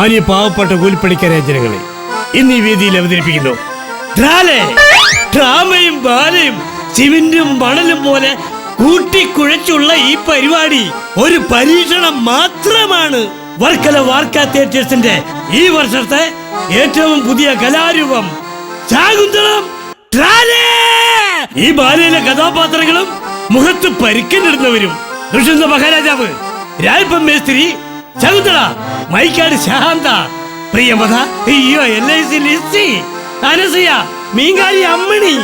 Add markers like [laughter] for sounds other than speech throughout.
മാന്യ പാവപ്പെട്ട കൂലിപ്പണിക്കാരെ ജനങ്ങളെ. ഇന്ന് ഈ വേദിയിൽ അവതരിപ്പിക്കുന്നു. ഡ്രാമയും ബാലയും സിമെന്റും മണലും പോലെ കൂട്ടിക്കുഴച്ചുള്ള ഈ പരിപാടി ഒരു പരീക്ഷണം മാത്രമാണ്. വർക്കല വാർക്ക തിയേറ്റേഴ്സിന്റെ ഈ വർഷത്തെ ഏറ്റവും പുതിയ കലാരൂപം. ശാകുന്തളം ഈ ബാലയിലെ കഥാപാത്രങ്ങളും മുഖത്ത് പരിക്കനിടുന്നവരും. ഋഷിന്ദ മഹാരാജാവ് രാജ്പം മേസ്ത്രി ശകുന്തള മൈക്കാട് ശാന്ത പ്രിയമത അയ്യോ L I C Lissy Anasuya മീങ്കാരി അമ്മണി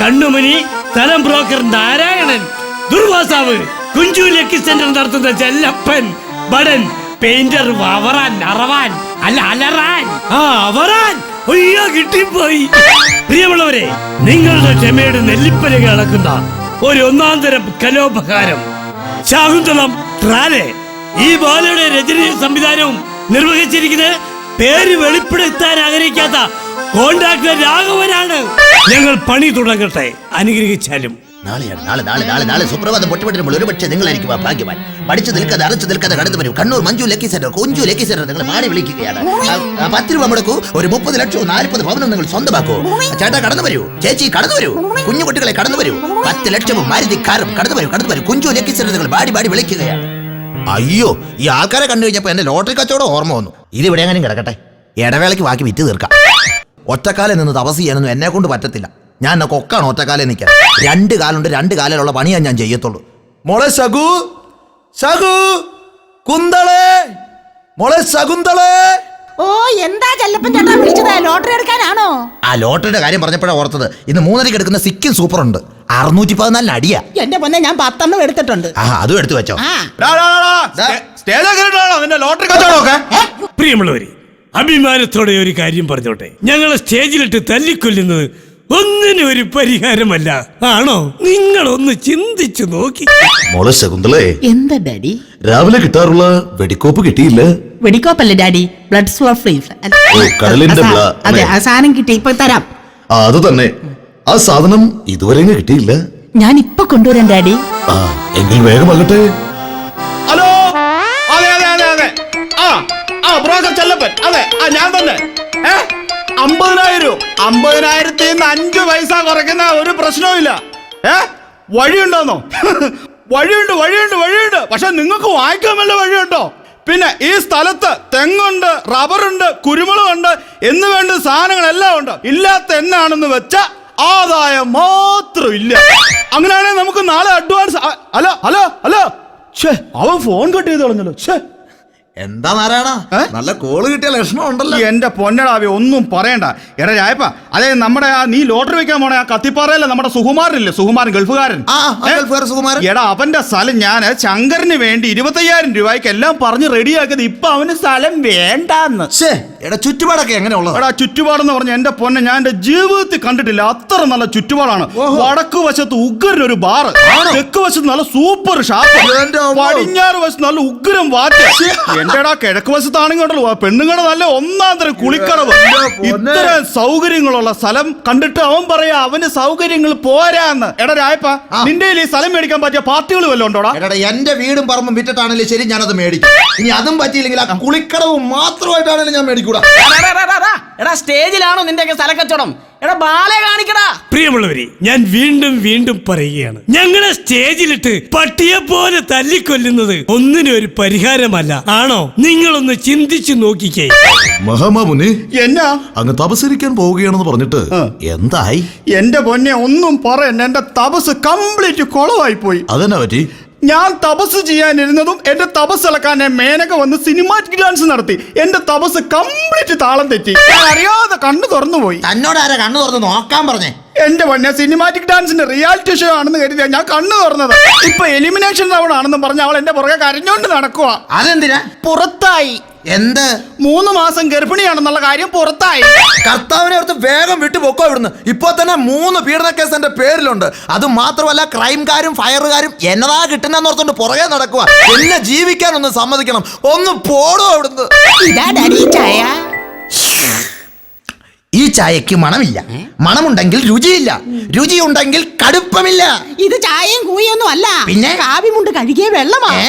കണ്ണുമണി സ്ഥലം broker Narayanan Durvasavu Kunchu lucky centre നടത്തുന്ന ചെല്ലപ്പൻ ബടൻ പെയിന്റർ വവറാൻ അറവാൻ അല്ല അലറാൻ. ആ അവറാൻ അയ്യോ കിട്ടിപ്പോയി. പ്രിയമുള്ളവരെ നിങ്ങളുടെ ക്ഷമയുടെ നെല്ലിപ്പലക അളക്കുന്ന ഒരു ഒന്നാം തരം കലോപകാരം ശാകുന്തളം ട്രാലെ ഈ ബാലയുടെ രചനയും സംവിധാനവും നിർവഹിച്ചിരിക്കുന്നത് പേര് വെളിപ്പെടുത്താൻ ആഗ്രഹിക്കാത്ത കോൺട്രാക്ടർ രാഘവനാണ്. ഞങ്ങൾ പണി തുടങ്ങട്ടെ അനുഗ്രഹിച്ചാലും. നാളെയാണ് നാളെ നാളെ നാളെ നാളെ സുപ്രഭാതം പൊട്ടിവിടുമ്പോൾ ഒരുപക്ഷെ നിങ്ങളായിരിക്കും ആ ഭാഗ്യവാൻ. പഠിച്ചു നിൽക്കാതെ അറച്ചു നിൽക്കാതെ കടന്നു വരും. കണ്ണൂർ മഞ്ജു ലക്കി സെന്റർ കൊഞ്ചു ലക്കി സെന്റർ നിങ്ങൾ മാറി വിളിക്കുകയാണ്. പത്ത് രൂപ മുടക്കൂ ഒരു മുപ്പത് ലക്ഷവും നാൽപ്പത് ഭവനം നിങ്ങൾ സ്വന്തമാക്കൂ. ചേട്ടാ കടന്നു വരൂ. ചേച്ചി കടന്നു വരൂ. കുഞ്ഞു കുട്ടികളെ കടന്നു വരൂ. പത്ത് ലക്ഷവും മാരുതി കാറും കടന്നു വരൂ കടന്നു വരൂ. കുഞ്ചു ലക്കി സെന്റർ നിങ്ങൾ ബാടി ബാടി വിളിക്കുകയാണ്. അയ്യോ ഈ ആൾക്കാരെ കണ്ടു കഴിഞ്ഞപ്പോ എന്റെ ലോട്ടറി കച്ചവടം ഓർമ്മ വന്നു. ഇത് ഇവിടെ എങ്ങനെയും കിടക്കട്ടെ? ഇടവേളയ്ക്ക് ബാക്കി വിറ്റ് തീർക്കാം. ഒറ്റക്കാലം നിന്ന് തപസ് ചെയ്യാനൊന്നും എന്നെ കൊണ്ട് പറ്റത്തില്ല. ഞാൻ എന്നെ കൊക്കാണ് ഒറ്റക്കാലം നിൽക്കാൻ. രണ്ട് കാലുണ്ട് രണ്ട് കാലിലുള്ള പണിയാ ഞാൻ ചെയ്യത്തുള്ളൂ. മോളെ ശകു ശകു കുന്തളേ മോളെ ശകുന്തളേ. ഓ എന്താ ചെല്ലപ്പൻ ചേട്ടാ വിളിച്ചത്? ലോട്ടറി എടുക്കാനാണോ? ആ ലോട്ടറിയുടെ കാര്യം പറഞ്ഞപ്പോഴാണ് ഓർത്തത്. ഇന്ന് മൂന്നരയ്ക്ക് എടുക്കുന്ന സിക്കിം സൂപ്പർ ഉണ്ട് അറുന്നൂറ്റി പതിനാലിന് അടിയാ. എന്റെ പൊന്നെ ഞാൻ പത്തെണ്ണം എടുത്തിട്ടുണ്ട്. ആ അതും എടുത്തു വെച്ചോ. ലോട്ടറി പ്രിയമുള്ളവരെ അഭിമാനത്തോടെ ഒരു കാര്യം പറഞ്ഞോട്ടെ. ഞങ്ങളെ സ്റ്റേജിലിട്ട് തല്ലിക്കൊല്ലുന്നത് ഒന്നിനും ഒരു പരിഹാരമല്ല. ആണോ? നിങ്ങൾ ഒന്ന് ചിന്തിച്ചു നോക്കി. മോളെ ശകുന്തളേ എന്താ ഡാഡി? രാവിലെ കിട്ടാറുള്ള വെടിക്കോപ്പ് കിട്ടിയില്ല? വെടിക്കോപ്പല്ലേ ഡാഡി? ബ്ലഡ് സ്വാഫ് ഫ്രീ ഓ, കടലിന്റെ ബ്ല- അതെ ആ സാധനം കിട്ടി ഇപ്പൊ തരാം. ആ, അത് തന്നെ. ആ സാധനം ഇതുവരെ കിട്ടിയില്ല. ഞാൻ ഇപ്പൊ കൊണ്ടുവരാൻ ഡാഡി. ആ എങ്കിൽ വേഗമാകട്ടെ ഹലോ? അതെ അതെ അതെ അതെ. ആ ആ ബ്രോക്കർ ചെല്ലപ്പൻ. അതെ ആ ഞാൻ തന്നെ. ഏ? അമ്പതിനായിരം അമ്പതിനായിരത്തി നിന്ന് അഞ്ച് പൈസ കുറയ്ക്കുന്ന ഒരു പ്രശ്നവുമില്ല ഏ? വഴിയുണ്ടോന്നോ? വഴിയുണ്ട് വഴിയുണ്ട് വഴിയുണ്ട്. പക്ഷെ നിങ്ങൾക്ക് വാങ്ങിക്കാൻ വല്ല വഴിയുണ്ടോ? പിന്നെ ഈ സ്ഥലത്ത് തെങ്ങുണ്ട് റബ്ബറുണ്ട് കുരുമുളകുണ്ട് എന്ന് വേണ്ട സാധനങ്ങളെല്ലാം ഉണ്ട്. ഇല്ലാത്ത എന്നാണെന്ന് വെച്ച ആദായം മാത്രം ഇല്ല അങ്ങനെയാണെങ്കിൽ നമുക്ക് നാളെ അഡ്വാൻസ് അല്ല അല്ല ഹലോ ഛേ അവൻ ഫോൺ കട്ട് ചെയ്ത് കളഞ്ഞല്ലോ. ഛേ. എന്താ നാരായണ? നല്ല കോൾ കിട്ടിയ ലക്ഷണം ഉണ്ടല്ലോ. എന്റെ പൊന്നടാവി ഒന്നും പറയണ്ട. എടാ രായപ്പ അതെ നമ്മുടെ ആ നീ ലോട്ടറി വെക്കാൻ പോണേ ആ കത്തിപ്പാറയല്ലേ നമ്മുടെ സുകുമാരനില്ലേ? സുകുമാരൻ ഗൾഫുകാരൻ. സുകുമാരൻ. എടാ അവന്റെ സ്ഥലം ഞാൻ ശങ്കറിന് വേണ്ടി ഇരുപത്തയ്യായിരം രൂപയ്ക്ക് എല്ലാം പറഞ്ഞ് റെഡിയാക്കിയത് ഇപ്പൊ അവന് സ്ഥലം വേണ്ടെന്ന്. എടാ ചുറ്റുപാടൊക്കെ എങ്ങനെയുള്ളത്? എടാ ചുറ്റുപാടെന്ന് പറഞ്ഞ എന്റെ പൊന്നെ ഞാൻ എന്റെ ജീവിതത്തിൽ കണ്ടിട്ടില്ല. അത്ര നല്ല ചുറ്റുപാടാണ്. വടക്ക് വശത്ത് ഉഗ്രൻ ഒരു ബാറ് തെക്ക് വശത്ത് നല്ല സൂപ്പർ ഷാപ്പ്. പടിഞ്ഞാറ് വശത്ത് നല്ല ഉഗ്രം വാറ്റ്. എന്റെടാ കിഴക്ക് വശത്താണെങ്കിൽ ഉണ്ടല്ലോ. പെണ്ണുങ്ങളുടെ നല്ല ഒന്നാം തരം കുളിക്കടവ്. ഇത്ര സൗകര്യങ്ങളുള്ള സ്ഥലം കണ്ടിട്ട് അവൻ പറയാ അവന് സൗകര്യങ്ങൾ പോരാന്ന് എടാ രായപ്പ നിന്റെ ഈ സ്ഥലം മേടിക്കാൻ പറ്റിയ പാർട്ടികൾ വല്ലതും ഉണ്ടോടാ എടാ? എന്റെ വീടും പറമ്പും വിറ്റിട്ടാണെങ്കിലും ശരി ഞാനത് മേടിക്കും. ഇനി അതും പറ്റിയില്ലെങ്കിൽ ആ കുളിക്കടവും മാത്രമായിട്ടാണെങ്കിലും ഞാൻ മേടിക്കൂടാ. എടാ സ്റ്റേജിലാണോ നിന്റെ സ്ഥല കച്ചവടം? എടാ ബാലെ കാണിക്കടാ. പ്രിയമുള്ളവരെ ഞാൻ വീണ്ടും വീണ്ടും പറയുകയാണ്. ഞങ്ങളെ സ്റ്റേജിലിട്ട് പട്ടിയെ പോലെ തല്ലിക്കൊല്ലുന്നത് ഒന്നിനും ഒരു പരിഹാരമല്ല. ആണോ? നിങ്ങളൊന്ന് ചിന്തിച്ചു നോക്കിക്കേ. മഹാമാമുനി എന്നാ? അങ്ങ് തപസരിക്കാൻ പോവുകയാണെന്ന് പറഞ്ഞിട്ട് എന്തായി? എന്റെ പൊന്നെ ഒന്നും പറയണ്ട എന്റെ തപസ് കംപ്ലീറ്റ് കുളമായി പോയി അതെന്നാ പറ്റി? ഞാൻ തപസ് ചെയ്യാനിരുന്നതും എന്റെ തപസ് ഇളക്കാൻ ഞാൻ മേനക വന്ന് സിനിമാറ്റിക് ഡാൻസ് നടത്തി. എന്റെ തപസ് കംപ്ലീറ്റ് താളം തെറ്റി. ഞാൻ അറിയാതെ കണ്ണു തുറന്നു പോയി. തന്നോട് ആരാ കണ്ണു തുറന്ന് നോക്കാൻ പറഞ്ഞേ? എന്റെ പണ്യ സിനിമാറ്റിക് ഡാൻസിന്റെ റിയാലിറ്റി ഷോ ആണെന്ന് കരുതിയാ ഞാൻ കണ്ണു തുറന്നത്. ഇപ്പൊ എലിമിനേഷൻ റൗണ്ട് ആണെന്ന് പറഞ്ഞ അവൾ എന്റെ പുറകെ കരഞ്ഞോണ്ട് നടക്കുക അതെന്തിനാ? പുറത്തായി. എന്ത്? മൂന്ന് മാസം ഗർഭിണിയാണെന്നുള്ള കാര്യം പുറത്തായി. കർത്താവിനെ ഓർത്ത് വേഗം വിട്ടു പൊക്കോ ഇവിടുന്ന്. ഇപ്പൊ തന്നെ മൂന്ന് പീഡന കേസ് എന്റെ പേരിലുണ്ട്. അത് മാത്രമല്ല ക്രൈംകാരും ഫയറുകാരും എന്നതാ കിട്ടുന്നെന്ന് ഓർത്തോണ്ട് പുറകെ നടക്കുക എന്നെ ജീവിക്കാൻ ഒന്ന് സമ്മതിക്കണം. ഒന്ന് പോടോ ഇവിടുന്ന്. ഇതാ ഡാഡി ചായ. ഈ ചായക്ക് മണമില്ല. മണമുണ്ടെങ്കിൽ രുചിയില്ല. രുചിയുണ്ടെങ്കിൽ കടുപ്പമില്ല. ഇത് ചായയും കൂയൊന്നും അല്ല. പിന്നെ? കാവിമുണ്ട് കഴുകിയ വെള്ളമാണ്?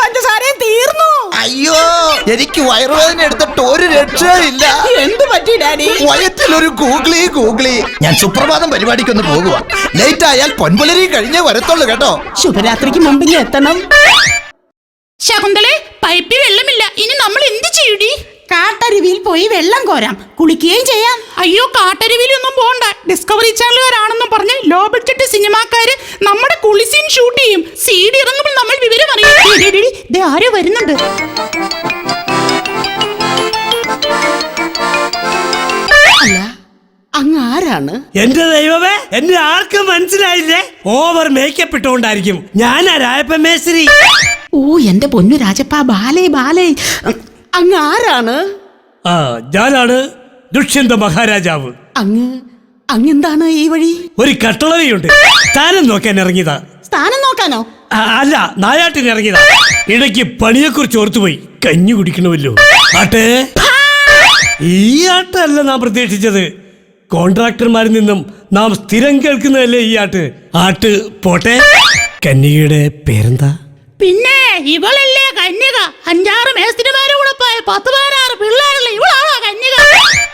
പഞ്ചസാരയും തീർന്നു. അയ്യോ. എനിക്ക് വയറുവേദന എടുത്തിട്ട് ഒരു രക്ഷയില്ല എന്ത് പറ്റി ഡാഡി? വയറ്റിലൊരു ഗൂഗിളി ഗൂഗിളി ഞാൻ സുപ്രഭാതം പരിപാടിക്കൊന്ന് പോകുക ലേറ്റ് ആയാൽ പൊൻപുലരി കഴിഞ്ഞേ വരത്തുള്ളൂ കേട്ടോ. ശുഭരാത്രിക്ക് മുമ്പ് എത്തണം. ശകുന്തളെ പൈപ്പിൽ വെള്ളമില്ല. ഇനി നമ്മൾ എന്ത് ചെയ്യൂടി? കാട്ടരുവിയിൽ പോയി വെള്ളം കോരാം. കുളിക്കുകയും ചെയ്യാം. അയ്യോ കാട്ടരുവിലൊന്നും പോണ്ട. ഡിസ്കവറി ചാനലുകാരാണെന്നും പറഞ്ഞ് ലോ ബഡ്ജറ്റ് സിനിമാക്കാര് നമ്മുടെ കുളിസീൻ ഷൂട്ട് ചെയ്യും. സീഡ് ഇറങ്ങുമ്പോൾ നമ്മൾ വിവരം അറിയാം. ദേ ആരോ വരുന്നുണ്ട്. അങ്ങ് ആരാണ്? എന്റെ ദൈവമേ എന്നെ ആർക്കും മനസ്സിലായില്ലേ? ഓവർ മേക്കപ്പ് ഇട്ടുകൊണ്ടായിരിക്കും ഞാനാ രായപ്പ മേശ്രി ഓ എന്റെ പൊന്നു രാജപ്പ ബാലേ ബാലേ. അങ്ങ് ആരാണ്? ആ ഞാനാണ് ദുഷ്യന്ത മഹാരാജാവ്. അങ്ങ് അങ്ങെന്താണ് ഈ വഴി? ഒരു കട്ടളവയുണ്ട്. സ്ഥാനം നോക്കാൻ ഇറങ്ങിയതാ. സ്ഥാനം നോക്കാനോ? ആ, അല്ല നായാട്ടിന് ഇറങ്ങിയതാ. ഇടയ്ക്ക് പണിയെക്കുറിച്ച് ഓർത്തുപോയി. കഞ്ഞി കുടിക്കണമല്ലോ. ആട്ടെ. ഈ ആട്ടല്ല നാം പ്രതീക്ഷിച്ചത്. കോൺട്രാക്ടർമാരിൽ നിന്നും നാം സ്ഥിരം കേൾക്കുന്നതല്ലേ ഈ ആട്ട്? ആട്ട് പോട്ടെ. കന്നിയുടെ പേരെന്താ? പിന്നെ ഇവളല്ലേ കന്യക. അഞ്ചാറ് മേസ്തിരിമാരും കൂടെ പോയ പത്ത് പതിനാറ് പിള്ളേരല്ലേ ഇവളാണോ കന്യക?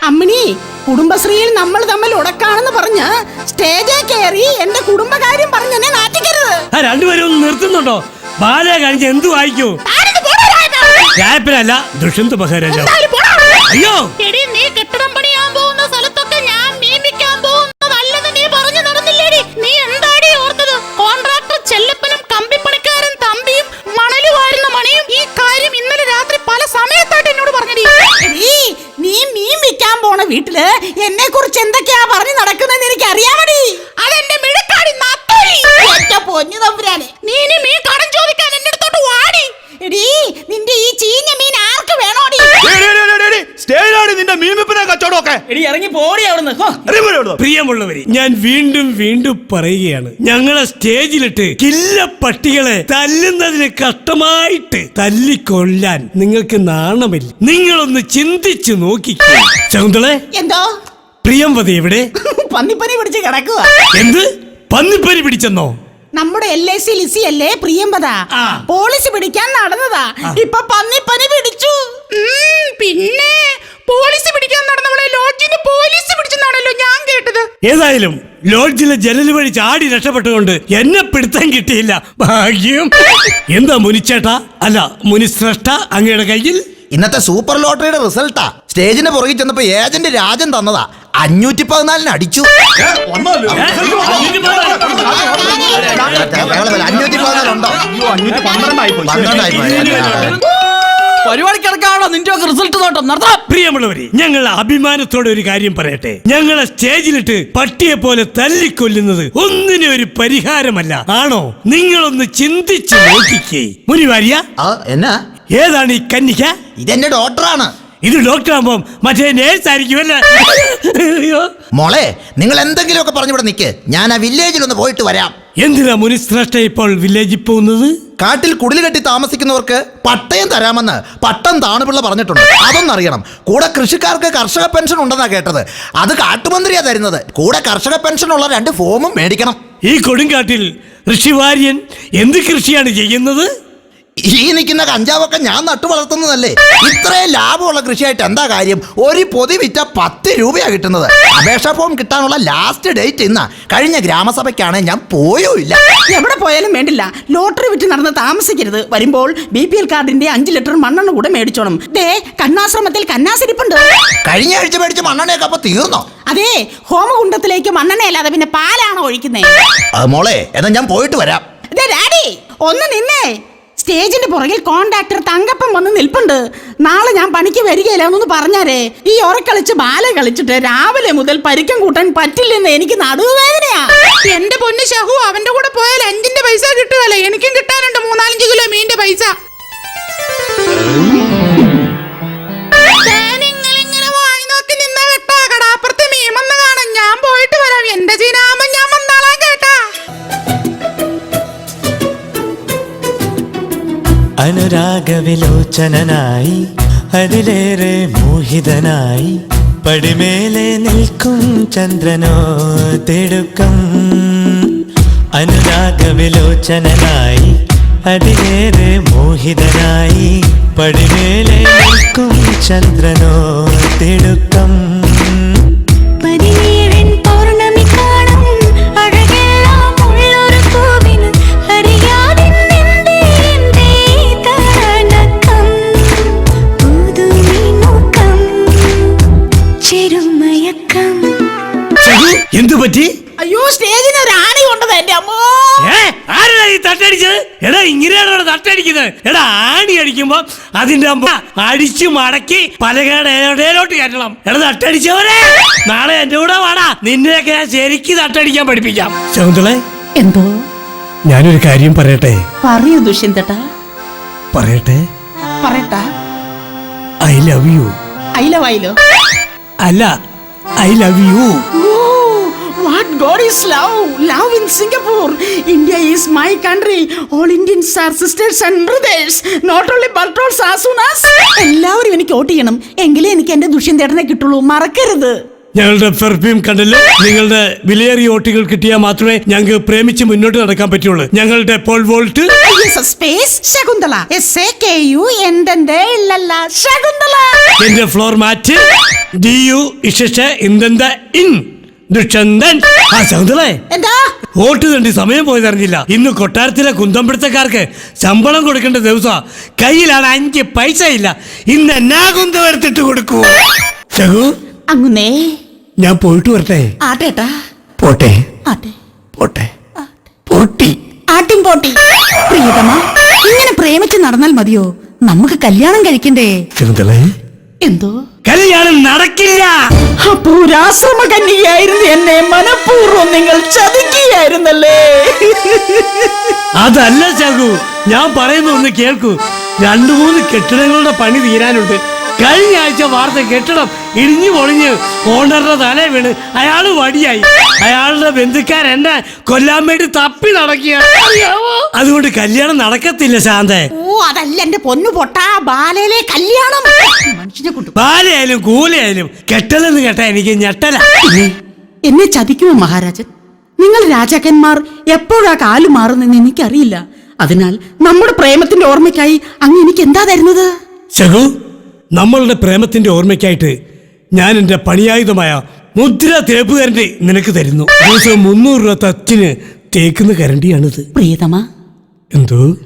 അമ്മിണി കുടുംബശ്രീയിൽ നമ്മൾ തമ്മിൽ ഉടക്കാണെന്ന് പറഞ്ഞ് സ്റ്റേജിൽ കയറി എന്റെ കുടുംബകാര്യം പറഞ്ഞ് എന്നെ നാറ്റിക്കരുത്. ആ രണ്ടുപേരും ഒന്ന് നിർത്തുന്നുണ്ടോ? ബാല കാണിച്ച് എന്തു വായിക്കൂ? താനിത് പോടാ രാജാ. രായപ്പനല്ല ദുഷ്യന്ത് മഹാരാജാവ്. അയ്യോ! എടി നീ എടി ഇറങ്ങി പോടി അവിടുന്ന്. ഹോ. പ്രിയമുള്ളവരെ ഞാൻ വീണ്ടും വീണ്ടും പറയുകയാണ്. ഞങ്ങളെ സ്റ്റേജിലിട്ട് കില്ല പട്ടികളെ തല്ലുന്നതിന് കഷ്ടമായിട്ട് തല്ലിക്കൊല്ലാൻ നിങ്ങൾക്ക് നാണമില്ല. നിങ്ങളൊന്ന് ചിന്തിച്ചു നോക്കി ശകുന്തളെ എന്തോ? പ്രിയംവതി എവിടെ? [laughs] പന്നിപ്പനി പിടിച്ച് കിടക്കുക എന്ത്? പന്നിപ്പനി പിടിച്ചെന്നോ? നമ്മുടെ എൽ ഐ സി ലിസി അല്ലേ പ്രിയംപത ആ. പോളിസി പിടിക്കാൻ നടന്നതാ. ഇപ്പൊ പന്നിപ്പനി പിടിച്ചു. ഉം, പിന്നെ പോളിസി പിടിക്കാൻ നടന്നവളെ ലോഡ്ജിന്ന് പോലീസ് പിടിച്ചെന്നാണല്ലോ ഞാൻ കേട്ടത് ഏതായാലും ലോഡ്ജിലെ ജനൽ വഴി ചാടി രക്ഷപ്പെട്ടുകൊണ്ട് എന്നെ പിടുത്തം കിട്ടിയില്ല. ഭാഗ്യം. എന്താ മുനിച്ചേട്ടാ? അല്ല മുനിശ്രേഷ്ഠ അങ്ങയുടെ കയ്യിൽ? ഇന്നത്തെ സൂപ്പർ ലോട്ടറിയുടെ റിസൾട്ടാ. സ്റ്റേജിന് പുറകിൽ ചെന്നപ്പോ ഏജന്റ് രാജൻ തന്നതാ. അഞ്ഞൂറ്റി പതിനാലിന് അടിച്ചു അഞ്ഞൂറ്റി പതിനാലുണ്ടോ അഞ്ഞൂറ്റി പന്ത്രണ്ടായി പോയി പരിപാടി കിടക്കാണോ നിന്റെ ഒക്കെ റിസൾട്ട് നോട്ടം നടത്താം. പ്രിയമുള്ളവരെ ഞങ്ങൾ അഭിമാനത്തോടെ ഒരു കാര്യം പറയട്ടെ. ഞങ്ങളെ സ്റ്റേജിലിട്ട് പട്ടിയെ പോലെ തല്ലിക്കൊല്ലുന്നത് ഒന്നിനും ഒരു പരിഹാരമല്ല. ആണോ? നിങ്ങളൊന്ന് ചിന്തിച്ചു നോക്കിക്കേ. മുനിവാര്യ ആ എന്നാ? ഏതാണ് ഈ കന്നിക്ക ഇതെന്റെ ഡോക്ടറാണ് ഇത് ഡോക്ടർ ആകുമ്പോൾ മറ്റേ നേഴ്സ് ആയിരിക്കുമല്ലേ അയ്യോ. മോളെ നിങ്ങൾ എന്തെങ്കിലുമൊക്കെ പറഞ്ഞു ഇവിടെ നിൽക്ക് ഞാൻ ആ വില്ലേജിൽ ഒന്ന് പോയിട്ട് വരാം. എന്തിനാ മുനിശ്രേഷ്ഠ ഇപ്പോൾ വില്ലേജിൽ പോകുന്നത്? കാട്ടിൽ കുടിൽ കെട്ടി താമസിക്കുന്നവർക്ക് പട്ടയം തരാമെന്ന് പട്ടം താണുപിള്ള പറഞ്ഞിട്ടുണ്ട്. അതൊന്നറിയണം. കൂടെ കൃഷിക്കാർക്ക് കർഷക പെൻഷൻ ഉണ്ടെന്നാ കേട്ടത്. അത് കാട്ടുമന്ത്രിയാ തരുന്നത്. കൂടെ കർഷക പെൻഷൻ ഉള്ള രണ്ട് ഫോമും മേടിക്കണം. ഈ കൊടുങ്കാട്ടിൽ ഋഷിവാര്യൻ എന്ത് കൃഷിയാണ് ചെയ്യുന്നത്? ഈ നിൽക്കുന്ന കഞ്ചാവൊക്കെ ഞാൻ നട്ടു വളർത്തുന്നതല്ലേ? ഇത്രയും ലാഭമുള്ള കൃഷിയായിട്ട് എന്താ കാര്യം? ഒരു പൊതി വിറ്റ പത്ത് രൂപയാ കിട്ടുന്നത്. അപേക്ഷാ ഫോം കിട്ടാനുള്ള ലാസ്റ്റ് ഡേറ്റ് ഇന്നാ. കഴിഞ്ഞ ഗ്രാമസഭയ്ക്കാണ് ഞാൻ പോയോ ഇല്ല. എവിടെ പോയാലും വേണ്ടില്ല. ലോട്ടറി വിറ്റ് നടന്ന് താമസിക്കരുത്. വരുമ്പോൾ ബി പി എൽ കാർഡിന്റെ അഞ്ച് ലിറ്റർ മണ്ണെണ്ണ കൂടെ മേടിച്ചോണം. ദേ കണ്ണാശ്രമത്തിൽ കന്നാസിരിപ്പുണ്ട്. കഴിഞ്ഞ ആഴ്ച മേടിച്ച മണ്ണെണ്ണയൊക്കെ അപ്പൊ തീർന്നോ? അതെ ഹോമകുണ്ടത്തിലേക്ക് മണ്ണെണ്ണയല്ലാതെ പിന്നെ പാലാണോ ഒഴിക്കുന്നേ? ആ, മോളെ എന്നാ ഞാൻ പോയിട്ട് വരാം. ദേ ഡാഡി ഒന്ന് നിന്നേ. സ്റ്റേജിന്റെ പുറകിൽ കോണ്ടാക്ടർ തങ്കപ്പം വന്ന് നിൽപ്പുണ്ട്. നാളെ ഞാൻ പണിക്ക് വരികയില്ല എന്നൊന്ന് പറഞ്ഞാരേ. ഈ ഉറക്കളിച്ച് ബാല കളിച്ചിട്ട് രാവിലെ മുതൽ പരിക്കം കൂട്ടാൻ പറ്റില്ലെന്ന് എനിക്ക് നടുവേദനയാ. എന്റെ പൊന്ന് ഷഹു അവന്റെ കൂടെ പോയാൽ അഞ്ചിന്റെ പൈസ കിട്ടുകയല്ലേ? എനിക്കും കിട്ടാനുണ്ട് മൂന്നാലഞ്ച് കിലോ മീന്റെ പൈസ. അനുരാഗവിലോചനായി അതിലേറെ മോഹിതനായി പടിമേലെ നിൽക്കും ചന്ദ്രനോ തിടുക്കം. അനുരാഗവിലോചനായി അതിലേറെ മോഹിതനായി പടിമേലെ നിൽക്കും ചന്ദ്രനോ തിടുക്കം. പറ്റി? അയ്യോ സ്റ്റേജിന് ഒരു ആണി കൊണ്ടത് എന്റെ അമ്മോ. ആരാ ഈ തട്ടടിച്ചത്? എടാ ഇങ്ങനെയാണ് തട്ടടിക്കുന്നത്? എടാ ആണി അടിക്കുമ്പോ അതിന്റെ അമ്മ അടിച്ചു മടക്കി പലകയുടെ ഇടയിലോട്ട് കയറ്റണം. എടാ തട്ടടിച്ചവരെ നാളെ എന്റെ കൂടെ വാടാ. നിന്നെയൊക്കെ ഞാൻ ശരിക്ക് തട്ടടിക്കാൻ പഠിപ്പിക്കാം. ശകുന്തളെ എന്തോ? ഞാനൊരു കാര്യം പറയട്ടെ? പറയൂ ദുഷ്യന്തട്ടാ. പറയട്ടെ? പറയട്ടാ. ഐ ലവ് യു അയിലോ അയിലോ അല്ല I love you God is love love in Singapore India is my country all Indians are sisters and brothers not only ബൾട്ടോൾസ് സാസൂനാസ് എല്ലാവരും എനിക്ക് വോട്ട് ചെയ്യണം. എങ്കിലേ എനിക്ക് എന്റെ ദുഷ്യന്തേട്ടനെ കിട്ടുള്ളൂ. മറക്കരുത്. ഞങ്ങളുടെ പെർഫ്യൂം കണ്ടല്ലോ? നിങ്ങളുടെ വിലയേറിയ വോട്ടുകൾ കിട്ടിയാൽ മാത്രമേ ഞങ്ങൾക്ക് പ്രേമിച്ച് മുന്നോട്ട് നടക്കാൻ പറ്റുള്ളൂ. ഞങ്ങളുടെ pole vault space Shakuntala. S A K U എന്തെന്തേ ഇല്ലല്ല. ശകുന്തള. എന്റെ ഫ്ലോർ മാറ്റ് ഡി യു ഇഷ ഇന്തെന്ത ഇൻ. ദുഷന്തൻ ആ ശകുന്തളെ. എന്താ? വോട്ട് തണ്ടി സമയം പോയതറിഞ്ഞില്ല ഇന്ന് കൊട്ടാരത്തിലെ കുന്തംപിടുത്തക്കാർക്ക് ശമ്പളം കൊടുക്കേണ്ട ദിവസം കയ്യിലാണ് അഞ്ച് പൈസ ഇല്ല ഇന്ന് എന്നാ കുന്തം എടുത്തിട്ട് കൊടുക്കൂ ശകു അങ്ങനേ ഞാൻ പോയിട്ട് വരട്ടെ. ആട്ടേട്ടാ പോട്ടെ. ആട്ടെ. പോട്ടെ. പോട്ടി. ആട്ടും പോട്ടി. പ്രിയതമ ഇങ്ങനെ പ്രേമിച്ച് നടന്നാൽ മതിയോ? നമുക്ക് കല്യാണം കഴിക്കണ്ടേ? ശകുന്തളെ എന്തോ? കല്യാണം നടക്കില്ല. അപ്പോ ഒരാശ്രമ കന്യകയായിരുന്നു എന്നെ മനഃപൂർവം നിങ്ങൾ ചതിക്കുകയായിരുന്നല്ലേ? അതല്ല ചകു ഞാൻ പറയുന്ന ഒന്ന് കേൾക്കൂ. രണ്ടു മൂന്ന് കെട്ടിടങ്ങളുടെ പണി തീരാനുണ്ട്. കഴിഞ്ഞ ആഴ്ച വാർത്ത കെട്ടിടം ഇടിഞ്ഞു പൊളിഞ്ഞ് ഓണറുടെ തല വീണ്. അയാൾ വടിയായി. അയാളുടെ ബന്ധുക്കാർ എന്നെ കൊല്ലാൻ വേണ്ടി തപ്പി നടക്കുക അതുകൊണ്ട് കല്യാണം നടക്കത്തില്ല ശാന്തേ. ഓ അതല്ല എന്റെ പൊന്നു പൊട്ടാ ബാലയിലെ കല്യാണം. ബാലയായാലും കൂലയായാലും കെട്ടലെന്ന് കേട്ടാ എനിക്ക് ഞെട്ടല. എന്നെ ചതിക്കുമോ മഹാരാജൻ? നിങ്ങൾ രാജാക്കന്മാർ എപ്പോഴാ കാലു മാറുന്നെന്ന് എനിക്കറിയില്ല. അതിനാൽ നമ്മുടെ പ്രേമത്തിന്റെ ഓർമ്മയ്ക്കായി അങ്ങ് എനിക്ക് എന്താ തരുന്നത്? ശകു നമ്മളുടെ പ്രേമത്തിന്റെ ഓർമ്മയ്ക്കായിട്ട് ഞാൻ എന്റെ പണിയായുധമായ മുദ്ര തേപ്പ് കരണ്ടി നിനക്ക് തരുന്നു. ദിവസം മുന്നൂറ് രൂപ തച്ചിന് തേക്കുന്ന കരണ്ടിയാണിത്. പ്രിയതമ എന്തോ?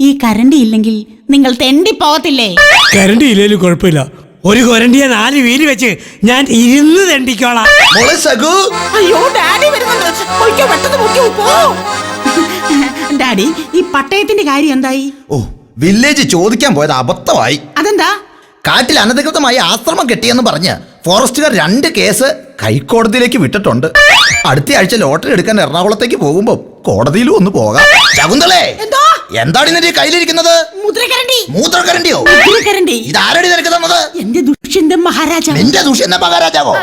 ഈ കരണ്ടി ഇല്ലെങ്കിൽ നിങ്ങൾ തെണ്ടി പോകത്തില്ലേ? കരണ്ടി ഇല്ലേലും കുഴപ്പമില്ല. ഒരു കൊരണ്ടിയെ നാല് വീൽ വെച്ച് ഞാൻ ഇരുന്ന് തെണ്ടിക്കോളാം മോളെ സഖു. അയ്യോ ഡാഡി വരുന്നുണ്ട്. പൊയ്ക്കോ പെട്ടെന്ന് പൊയ്ക്കോ പോ ഡാഡി ഈ പട്ടയത്തിന്റെ കാര്യം എന്തായി? ഓ വില്ലേജ് ചോദിക്കാൻ പോയത് അബദ്ധമായി. അതെന്താ? കാട്ടിൽ അനധികൃതമായി ആശ്രമം കെട്ടിയെന്ന് പറഞ്ഞ് ഫോറസ്റ്റുകാർ രണ്ട് കേസ് ഹൈക്കോടതിയിലേക്ക് വിട്ടിട്ടുണ്ട്. അടുത്ത ആഴ്ച ലോട്ടറി എടുക്കാൻ എറണാകുളത്തേക്ക് പോകുമ്പോ കോടതിയിലും ഒന്ന് പോകാം. ശകുന്തളേ! എന്തോ? എന്താണ് നിന്റെ കയ്യിലിരിക്കുന്നത്? മൂത്രക്കരണ്ടിയോ? ഇതാരടി നിനക്ക് തന്നത്? എന്റെ ദുഷ്യന്തൻ മഹാരാജാവ്. നിന്റെ ദൂഷ്യന്ന മഹാരാജാവോ.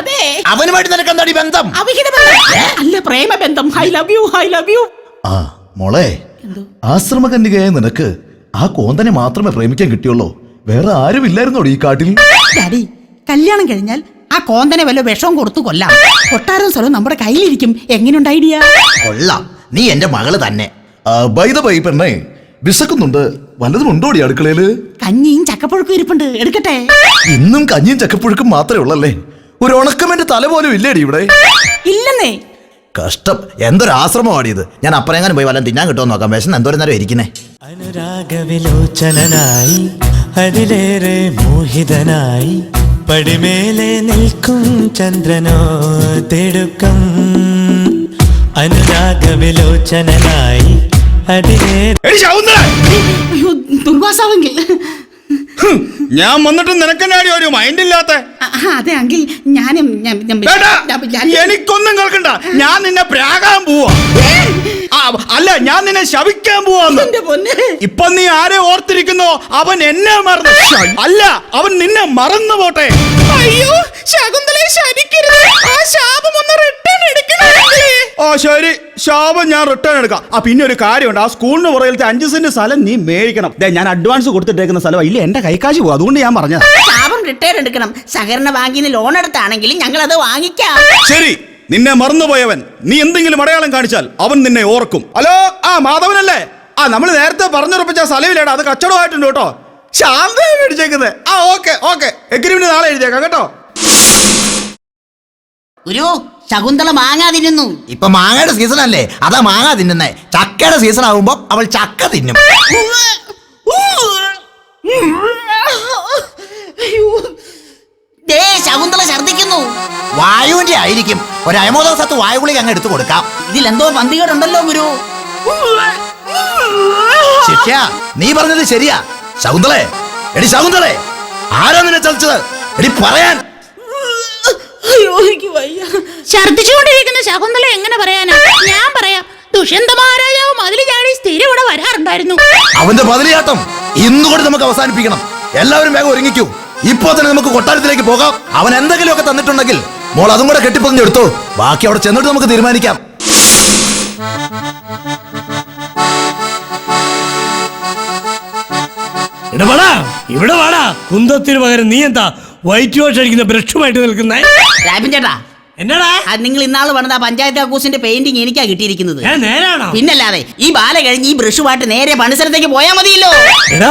അവനുമായിട്ട് നിനക്ക് എന്താടി ബന്ധം? ബന്ധം. അല്ല പ്രേമബന്ധം. I love you I love you ആ മോളെ ആശ്രമകന്യകയായ നിനക്ക് ആ കോന്തനെ മാത്രമേ പ്രേമിക്കാൻ കിട്ടിയുള്ളൂ. വേറെ ആരും ഇല്ലായിരുന്നോ ഈ കാട്ടിൽ? ഡാഡി കല്യാണം കഴിഞ്ഞാൽ ആ കോന്തനെ വല്ല വിഷവും കൊടുത്തു കൊല്ലാം. കൊട്ടാരം സ്ഥലം നമ്മുടെ കയ്യിലിരിക്കും. എങ്ങനെയുണ്ട് ഐഡിയ? കൊള്ളാം. നീ എന്റെ മകൾ തന്നെ. ബൈത ബൈ പെണ്ണേ വിശക്കുന്നുണ്ട്. വല്ലതും ഉണ്ടോടി അടുക്കളയിൽ? കഞ്ഞിയും ചക്കപ്പുഴക്കും ഇരിപ്പുണ്ട്. എടുക്കട്ടെ. ഇന്നും കഞ്ഞിയും ചക്കപ്പുഴുക്കും മാത്രമേ ഉള്ളല്ലേ? ഒരു ഉണക്കമെന്റെ തല പോലും ഇല്ലേടി ഇവിടെ? ഇല്ലെന്നേ. കഷ്ടം. എന്തൊരു ആശ്രമമാണ് ഇത്? ഞാൻ അപ്പനെങ്ങാനും പോയി വല്ലതും തിന്നാൻ കിട്ടുമോ നോക്കാം. വിശന്ന് എന്തോരം നേരം ഇരിക്കുന്നേ? അനുരാഗവിലോചനായി അതിലേറെ മോഹിതനായി പടിമേലെ നിൽക്കും ചന്ദ്രനോ തെടുക്കം. അനുരാഗവിലോചനായി അയ്യോ ദുർവാസാവെങ്കിൽ. ഞാൻ വന്നിട്ട് നിനക്കെന്നാടി ഒരു മൈൻഡ് ഇല്ലാത്ത? അതെ അങ്കിൽ ഞാനും എനിക്കൊന്നും കേൾക്കണ്ട. ഞാൻ നിന്നെ പ്രാകാൻ പോവാ. അല്ല ഞാൻ നിന്നെ ശവിക്കാൻ പോവാന്ന്. ഇപ്പൊ നീ ആരെ ഓർത്തിരിക്കുന്നു? അവൻ എന്നെ മറന്നു. അല്ല അവൻ നിന്നെ മറന്നു പോട്ടെ. അയ്യോ ശകുന്തളെ ശരിക്കരുത് ആ ശാപം ഒന്ന് റിട്ടേൺ എടുക്കണേ. ഓ ശരി. ശാപം ഞാൻ റിട്ടേൺ എടുക്കാം. ആ പിന്നെ ഒരു കാര്യമുണ്ട്. ആ സ്കൂളിന് പുറകിലത്തെ അഞ്ച് സെന്റ് സ്ഥലം നീ മേടിക്കണം. ദേ ഞാൻ അഡ്വാൻസ് കൊടുത്തിട്ടേക്കുന്ന സ്ഥലം ഇല്ല എന്റെ കൈക്കാശ് പോകും അതുകൊണ്ട് ഞാൻ പറഞ്ഞത്. ശാപം റിട്ടേൺ എടുക്കണം. സഹകരണ ബാങ്കിൽ നിന്ന് ലോൺ എടുത്താണെങ്കിലും ഞങ്ങൾ അത് വാങ്ങിക്കാം. ശരി. നിന്നെ മറന്നുപോയവൻ. നീ എന്തെങ്കിലും അടയാളം കാണിച്ചാൽ അവൻ നിന്നെ ഓർക്കും. ഹലോ? ആ മാധവനല്ലേ? ആ നമ്മൾ നേരത്തെ പറഞ്ഞുറപ്പിച്ച സ്ഥലമില്ലേടാ. അത് കച്ചവടമായിട്ടുണ്ട് കേട്ടോ. ശാന്തയെ മേടിച്ചേക്കുന്നത് ആ ഓക്കെ ഓക്കെ. എഗ്രിമെന്റ് നാളെ എഴുതിയേക്കാം കേട്ടോ. ഒരു ശകുന്തള മാങ്ങാ തിന്നുന്നു. ഇപ്പൊ മാങ്ങയുടെ സീസൺ അല്ലേ? അതാ മാങ്ങ തിന്നുന്നേ. ചക്കയുടെ സീസൺ ആകുമ്പോ അവൾ ചക്ക തിന്നും. ദേ ശകുന്തള ഛർദിക്കുന്നു വായുവിന്റെ ആയിരിക്കും. ഒരു അയമോദോസത്ത് വായുകുളി അങ്ങ് എടുത്തു കൊടുക്കാം. ഇതിലെന്തോ പന്തികേടുണ്ടല്ലോ ഗുരു. ശിഷ്യ നീ പറഞ്ഞത് ശരിയാ. ശകുന്തളെ എടി ശകുന്തളെ ആരാ നിന്നെ ചതിച്ചത്? എടി പറയാൻ. അയ്യോ എനിക്ക് വയ്യ. ഛർദിച്ചുകൊണ്ടിരിക്കുന്ന ശകുന്തള എങ്ങനെ പറയാനാ? ഞാൻ പറയാം ദുഷ്യന്ത മഹാരാജാവ് മതിൽ ചാടി സ്ഥിരം ഇവിടെ വരാറുണ്ടായിരുന്നു. അവന്റെ മതിലിയാട്ടം ഇന്നുകൂടി നമുക്ക് അവസാനിപ്പിക്കണം. എല്ലാവരും വേഗം ഒരുങ്ങിക്കൂ. ഇപ്പോ തന്നെ നമുക്ക് കൊട്ടാരത്തിലേക്ക് പോകാം. അവൻ എന്തെങ്കിലും ഒക്കെ തന്നിട്ടുണ്ടെങ്കിൽ മോൾ അതും കൂടെ കെട്ടിപ്പൊതിഞ്ഞെടുത്തു ബാക്കി അവിടെ ചെന്നിട്ട് നമുക്ക് തീരുമാനിക്കാം. ഇവിടെ വാടാ. കുന്തത്തിന് പകരം നീ എന്താ വൈറ്റ് വാഷ് അടിക്കുന്ന ബ്രഷുമായിട്ട് നിൽക്കുന്നേ? രാജൻ ചേട്ടാ എന്നടാ? നിങ്ങൾ ഇന്നാൾ പണിത പഞ്ചായത്ത് ഹൗസിന്റെ പെയിന്റിങ് എനിക്കാ കിട്ടിയിരിക്കുന്നത്. പിന്നല്ലാതെ ഈ ബാല കഴിഞ്ഞ് ഈ ബ്രഷുമായിട്ട് നേരെ പണിസ്ഥലത്തേക്ക് പോയാൽ മതിയല്ലോ. എടാ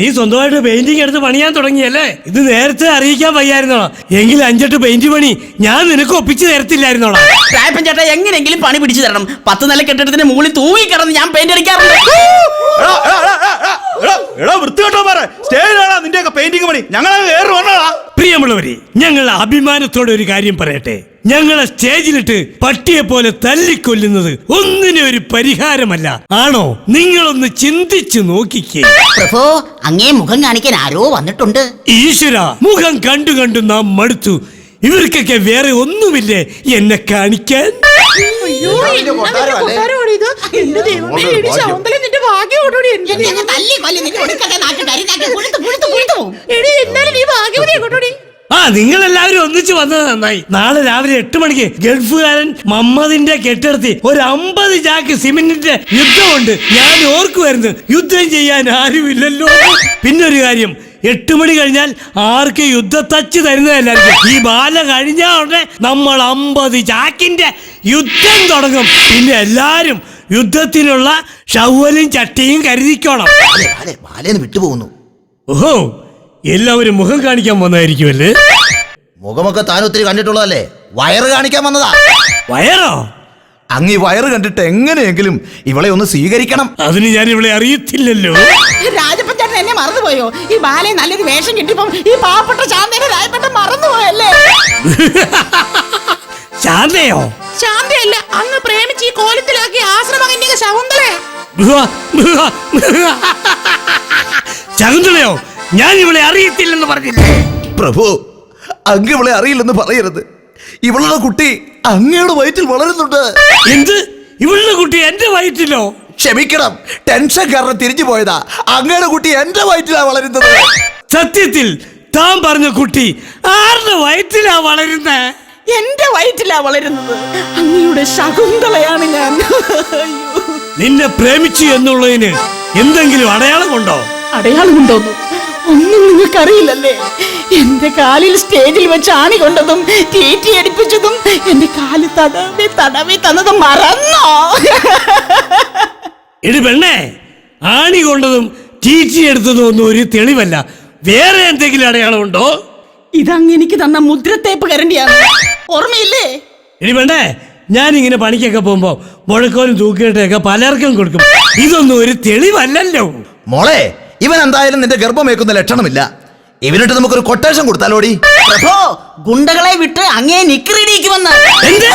നീ സ്വന്തമായിട്ട് പെയിന്റിങ് എടുത്ത് പണിയാൻ തുടങ്ങിയല്ലേ? ഇത് നേരത്തെ അറിയിക്കാൻ വയ്യായിരുന്നോ? എങ്കിൽ അഞ്ചെട്ട് പെയിന്റ് പണി ഞാൻ നിനക്ക് ഒപ്പിച്ചു തരത്തില്ലായിരുന്നോടാ. രാജപ്പൻ ചേട്ടാ എങ്ങനെയെങ്കിലും പണി പിടിച്ചു തരണം. പത്ത് നില കെട്ടിടത്തിന് മുകളിൽ തൂങ്ങി കിടന്ന് ഞാൻ പെയിന്റ് അടിക്കാറുണ്ട്. എടാ, വൃത്തികെട്ടോ പറ സ്റ്റേജിലാണോ നിന്റെയൊക്കെ പെയിന്റിങ് പണി. ഞങ്ങളെ കയറി പ്രിയമുള്ളവരെ ഞങ്ങൾ അഭിമാനത്തോടെ ഒരു കാര്യം പറയട്ടെ. ഞങ്ങളെ സ്റ്റേജിലിട്ട് പട്ടിയെ പോലെ തല്ലിക്കൊല്ലുന്നത് ഒന്നിനും ഒരു പരിഹാരമല്ല. ആണോ? നിങ്ങളൊന്ന് ചിന്തിച്ചു നോക്കിക്കേ. പ്രഭോ അങ്ങേ മുഖം കാണിക്കാൻ ആരോ വന്നിട്ടുണ്ട്. ഈശ്വര മുഖം കണ്ടു കണ്ടു നാം മടുത്തു. ഇവർക്കൊക്കെ വേറെ ഒന്നുമില്ലേ എന്നെ കാണിക്കാൻ? ആ നിങ്ങൾ എല്ലാവരും ഒന്നിച്ചു വന്നത് നന്നായി. നാളെ രാവിലെ എട്ട് മണിക്ക് ഗൾഫുകാരൻ മമ്മദിന്റെ കെട്ടിടത്തി ഒരു അമ്പത് ചാക്ക് സിമെന്റിന്റെ യുദ്ധമുണ്ട്. ഞാൻ ഓർക്കുമായിരുന്നു യുദ്ധം ചെയ്യാൻ ആരുമില്ലല്ലോ. പിന്നൊരു കാര്യം എട്ട് മണി കഴിഞ്ഞാൽ ആർക്ക് യുദ്ധത്തച്ച് തരുന്നതല്ലായിരിക്കും ഈ ബാല കഴിഞ്ഞാൽ ഉടനെ നമ്മൾ അമ്പത് ചാക്കിന്റെ യുദ്ധം തുടങ്ങും. പിന്നെ എല്ലാരും യുദ്ധത്തിനുള്ള ഷവലും ചട്ടിയും കരുതിക്കോണം. Ballet, ballet, ബാലേന്ന് വിട്ടുപോകുന്നു. ഓഹോ എല്ലാവരും മുഖം കാണിക്കാൻ വന്നായിരിക്കുമല്ലേ മുഖമൊക്കെ താൻ ഒത്തിരി കണ്ടിട്ടുള്ളതല്ലേ? വയറ് കാണിക്കാൻ വന്നതാ. വയറോ? അങ്ങ് ഈ വയറ് കണ്ടിട്ട് എങ്ങനെയെങ്കിലും ഇവളെ ഒന്ന് സ്വീകരിക്കണം. അതിന് ഞാൻ ഇവളെ അറിയത്തില്ലല്ലോ. രാജപ്പൻ ചേട്ടൻ എന്നെ മറന്നുപോയോ? ഈ ബാലയെ നല്ലൊരു വേഷം കിട്ടിയപ്പം ഈ പാവപ്പെട്ട ശാന്തനെ രാജപ്പൻ മറന്നുപോയല്ലേ? [laughs] ശാന്തയോ? ശാന്തയല്ല അങ്ങ് പ്രേമിച്ച് ഈ കോലത്തിലാക്കി ആശ്രമകന്യക ശകുന്തളെ. ശകുന്തളയോ ഞാൻ ഇവളെ അറിയത്തില്ലെന്ന് പറഞ്ഞില്ലേ? പ്രഭു അങ്ങ് ഇവളെ അറിയില്ലെന്ന് പറയരുത്. ഇവളുടെ കുട്ടി അങ്ങയുടെ വയറ്റിൽ വളരുന്നുണ്ട്. എന്ത്? ഇവളുടെ കുട്ടി എന്റെ വയറ്റിലോ? ക്ഷമിക്കണം. ടെൻഷൻ കാരണം തിരിഞ്ഞു പോയതാ. അങ്ങയുടെ കുട്ടി എന്റെ വയറ്റിലാ വളരുന്നത്. സത്യത്തിൽ താൻ പറഞ്ഞ കുട്ടി ആരുടെ വയറ്റിലാ വളരുന്നേ? എന്റെ വയറ്റിലാ വളരുന്നത്. അങ്ങയുടെ ശകുന്തളയാണ് ഞാൻ. അയ്യോ. നിന്നെ പ്രേമിച്ചു എന്നുള്ളതിന് എന്തെങ്കിലും അടയാളമുണ്ടോ? അടയാളമുണ്ടോന്നു ഒന്നും നിങ്ങൾക്കറിയില്ലല്ലേ എന്റെ കാലിൽ സ്റ്റേജിൽ വെച്ച് ആണി കൊണ്ടതും തീറ്റി അടിപ്പിച്ചതും എന്റെ കാൽ തടവി തടവി തന്നതും മറന്നോ? എടി പെണ്ണേ ആണി കൊണ്ടതും തീറ്റി എടുത്തതും ഒന്നും ഒരു തെളിവല്ല. വേറെ എന്തെങ്കിലും അടയാളമുണ്ടോ? ഇതങ്ങ് എനിക്ക് തന്ന മുദ്രത്തേപ്പ് കരണ്ടിയാണ്. ഓർമ്മയില്ലേ? എടി പെണ്ണേ ഞാൻ ഇങ്ങനെ പണിക്കൊക്കെ പോകുമ്പോ മുഴക്കോലും തൂക്കിയിട്ടൊക്കെ പലർക്കും കൊടുക്കും. ഇതൊന്നും ഒരു തെളിവല്ലല്ലോ. മോളെ ഇവൻ എന്തായാലും നിന്റെ ഗർഭമേക്കുന്ന ലക്ഷണമില്ല. ഇവനിട്ട് നമുക്കൊരു കൊട്ടേഷൻ കൊടുത്താലോടി. പ്രഭോ ഗുണ്ടകളെ വിട്ട് അങ്ങേ നിഗ്രഹിക്കുമെന്ന് എന്ത്?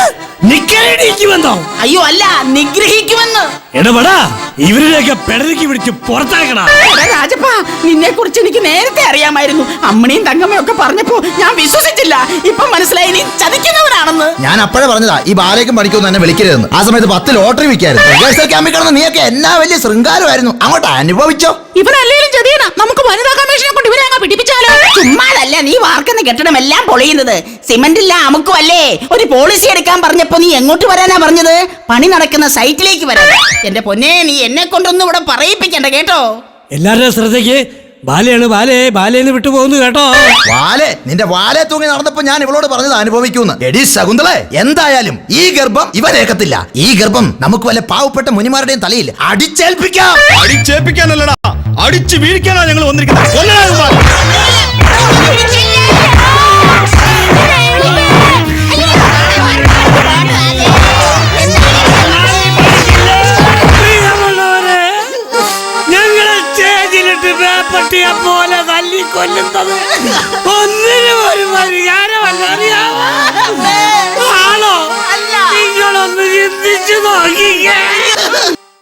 നിക്കടിക്കുമെന്നോ അയ്യോ അല്ല നിഗ്രഹിക്കുമെന്ന്. എടപടാ ഇവരുടെയൊക്കെ പെടലിക്ക് പിടിച്ച് പുറത്താക്കണ എടാ രാജപ്പ നിന്നെ കുറിച്ച് എനിക്ക് നേരത്തെ അറിയാമായിരുന്നു. അമ്മണിയും തങ്കമ്മയും ഒക്കെ പറഞ്ഞപ്പോ ഞാൻ വിശ്വസിച്ചില്ല. ഇപ്പൊ മനസ്സിലായി നീ ചതിക്കുന്നവരാണെന്ന് ഞാൻ അപ്പോഴേ പറഞ്ഞതാ ഈ ബാലേക്കും പഠിക്കൊന്നും എന്നെ വിളിക്കരുതെന്ന്. ആ സമയത്ത് പത്ത് ലോട്ടറി വിൽക്കായിരുന്നു. റിഹേഴ്സൽ ക്യാമ്പിൽ കിടന്ന നീയൊക്കെ എന്നാ വലിയ ശൃംഗാരമായിരുന്നു. അങ്ങോട്ട് അനുഭവിച്ചോ? ഇവരല്ലേലും ചതിയണ നമുക്ക് വനിതാ കമ്മീഷനെ കൊണ്ട് ഇവരെ അങ്ങ് പിടിപ്പിച്ചാലോ? ചുമ്മാതല്ല നീ വാർക്കുന്ന കെട്ടിടം എല്ലാം പൊളിയുന്നത്. സിമന്റ് ഇല്ല അമുക്കും അല്ലേ ഒരു പോളിസി എടുക്കാൻ പറഞ്ഞപ്പോ നീ എങ്ങോട്ട് വരാനാ പറഞ്ഞത്? പണി നടക്കുന്ന സൈറ്റിലേക്ക് വരാൻ. എന്റെ പൊന്നെ നീ എന്നെ കൊണ്ടൊന്നും ഇവിടെ പറയിപ്പിക്കണ്ട കേട്ടോ? എല്ലാവരുടെയും ശ്രദ്ധയ്ക്ക് ബാലയാണ് ബാലേ ബാലേന്ന് വിട്ടു പോകുന്നു കേട്ടോ. വാലെ നിന്റെ വാലെ തൂങ്ങി നടന്നപ്പോ ഞാൻ ഇവളോട് പറഞ്ഞത് അനുഭവിക്കുന്നു. എടി ശകുന്തളെ എന്തായാലും ഈ ഗർഭം ഇവരേക്കത്തില്ല. ഈ ഗർഭം നമുക്ക് വല്ല പാവപ്പെട്ട മുനിമാരുടെയും തലയിൽ അടിച്ചേൽപ്പിക്കാം. അടിച്ചേൽപ്പിക്കാനല്ലടാ. അടിച്ചു വീഴിക്കാനാ ഞങ്ങൾ വന്നിരിക്കുന്നത്. സ്റ്റേജിലിട്ട് പോലെ തല്ലി കൊല്ലുന്നത് ഒന്നിനും ഒരു പരിഹാരമല്ല. അറിയാമോ ആണോ? നിങ്ങളൊന്ന് ചിന്തിച്ചു നോക്കിക്കേ.